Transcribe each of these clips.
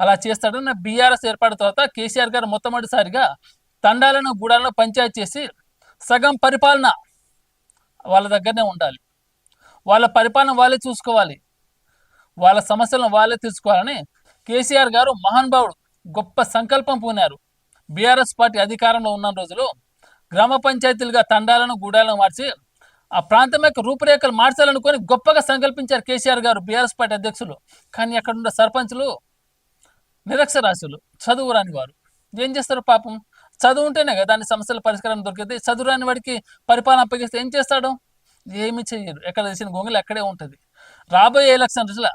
అలా చేస్తాడని బీఆర్ఎస్ ఏర్పాటు తర్వాత కేసీఆర్ గారు మొట్టమొదటిసారిగా తండాలను గూడాలను పంచాయతీ చేసి సగం పరిపాలన వాళ్ళ దగ్గరనే ఉండాలి. వాళ్ళ పరిపాలన వాళ్ళే చూసుకోవాలి. వాళ్ళ సమస్యలను వాళ్ళే తీసుకోవాలని కేసీఆర్ గారు మహానుభావుడు గొప్ప సంకల్పం పూనారు. బీఆర్ఎస్ పార్టీ అధికారంలో ఉన్న రోజులు గ్రామ పంచాయతీలుగా తండాలను గూడాలను మార్చి ఆ ప్రాంతం యొక్క రూపురేఖలు మార్చాలనుకొని గొప్పగా సంకల్పించారు కేసీఆర్ గారు బీఆర్ఎస్ పార్టీ అధ్యక్షులు. కానీ అక్కడ ఉన్న సర్పంచులు నిరక్షరాస్యులు చదువు రాని వారు. ఏం చేస్తారు పాపం? చదువు ఉంటేనే కదా దాని సమస్యల పరిష్కారం దొరికితే చదువు రాని వాడికి పరిపాలన అప్పగిస్తే ఏం చేస్తాడు? ఏమి చేయరు ఎక్కడ చేసిన గొంగులు అక్కడే ఉంటుంది. రాబోయే ఎలక్షన్స్లో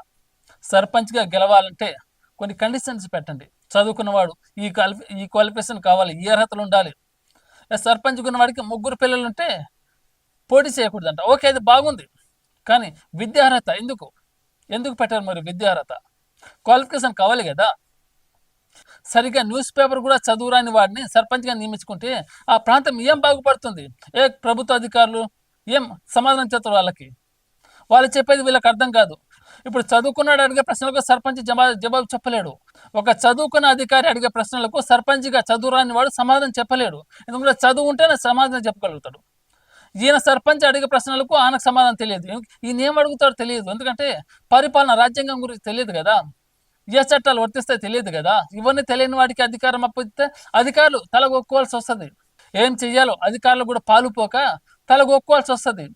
సర్పంచ్గా గెలవాలంటే కొన్ని కండిషన్స్ పెట్టండి. చదువుకున్నవాడు ఈ క్వాలిఫి ఈ క్వాలిఫికేషన్ కావాలి ఈ అర్హతలు ఉండాలి. సర్పంచ్ ఉన్నవాడికి ముగ్గురు పిల్లలు ఉంటే పోటీ చేయకూడదంట. ఓకే అది బాగుంది. కానీ విద్యార్హత ఎందుకు? ఎందుకు పెట్టారు మరి విద్యార్హత? క్వాలిఫికేషన్ కావాలి కదా. సరిగ్గా న్యూస్ పేపర్ కూడా చదువురాని వాడిని సర్పంచ్గా నియమించుకుంటే ఆ ప్రాంతం ఏం బాగుపడుతుంది? ఏ ప్రభుత్వ అధికారులు? ఏం సమాధానం చేస్తారు వాళ్ళకి? వాళ్ళు చెప్పేది వీళ్ళకి అర్థం కాదు. ఇప్పుడు చదువుకున్నాడు అడిగే ప్రశ్నలకు సర్పంచ్ జవాబు జవాబు చెప్పలేడు. ఒక చదువుకున్న అధికారి అడిగే ప్రశ్నలకు సర్పంచ్గా చదువురాని వాడు సమాధానం చెప్పలేడు. ఎందుకంటే చదువు ఉంటేనే సమాధానం చెప్పగలుగుతాడు. ఈయన సర్పంచ్ అడిగే ప్రశ్నలకు ఆయనకు సమాధానం తెలియదు. ఈయన ఏం అడుగుతాడో తెలియదు. ఎందుకంటే పరిపాలన రాజ్యాంగం గురించి తెలియదు కదా. ఏ చట్టాలు వర్తిస్తే తెలియదు కదా. ఇవన్నీ తెలియని వాడికి అధికారం అప్పిస్తే అధికారులు తలగొక్కోవాల్సి వస్తుంది. ఏం చెయ్యాలో అధికారులు కూడా పాలుపోక తలగొక్కోవాల్సి వస్తుంది.